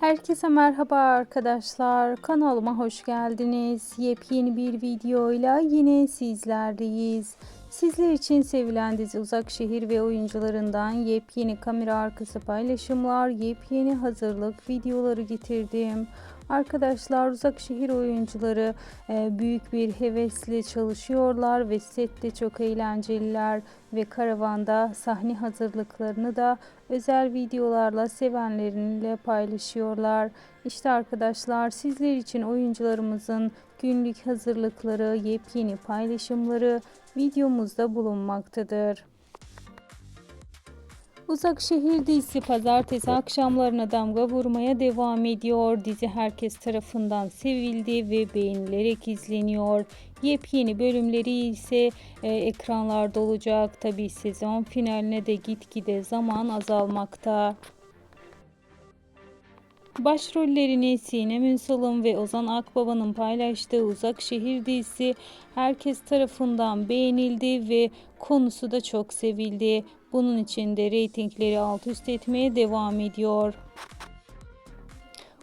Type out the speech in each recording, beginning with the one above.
Herkese merhaba arkadaşlar. Kanalıma hoş geldiniz. Yepyeni bir videoyla yine sizlerleyiz. Sizler için sevilen dizi Uzak Şehir ve oyuncularından yepyeni kamera arkası paylaşımlar, yepyeni hazırlık videoları getirdim. Arkadaşlar Uzak Şehir oyuncuları e, büyük bir hevesle çalışıyorlar ve sette çok eğlenceliler ve karavanda sahne hazırlıklarını da özel videolarla sevenleriyle paylaşıyorlar. İşte arkadaşlar sizler için oyuncularımızın günlük hazırlıkları, yepyeni paylaşımları videomuzda bulunmaktadır. Uzak Şehir dizisi pazartesi akşamlarına damga vurmaya devam ediyor. Dizi herkes tarafından sevildi ve beğenilerek izleniyor. Yepyeni bölümleri ise e, ekranlarda olacak. Tabi sezon finaline de gitgide zaman azalmakta. Başrollerini Sinem Ünsal'ın ve Ozan Akbaba'nın paylaştığı Uzak Şehir dizisi herkes tarafından beğenildi ve konusu da çok sevildi. Bunun için de reytingleri alt üst etmeye devam ediyor.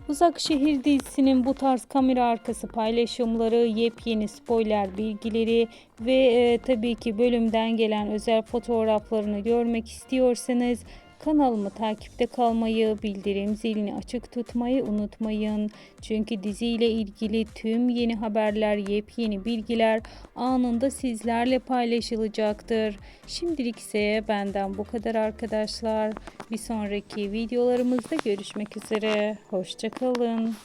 Uzak Şehir dizisinin bu tarz kamera arkası paylaşımları, yepyeni spoiler bilgileri ve e, tabii ki bölümden gelen özel fotoğraflarını görmek istiyorsanız Kanalımı takipte kalmayı, bildirim zilini açık tutmayı unutmayın. Çünkü diziyle ilgili tüm yeni haberler, yepyeni bilgiler anında sizlerle paylaşılacaktır. Şimdilik ise benden bu kadar arkadaşlar. Bir sonraki videolarımızda görüşmek üzere. Hoşçakalın.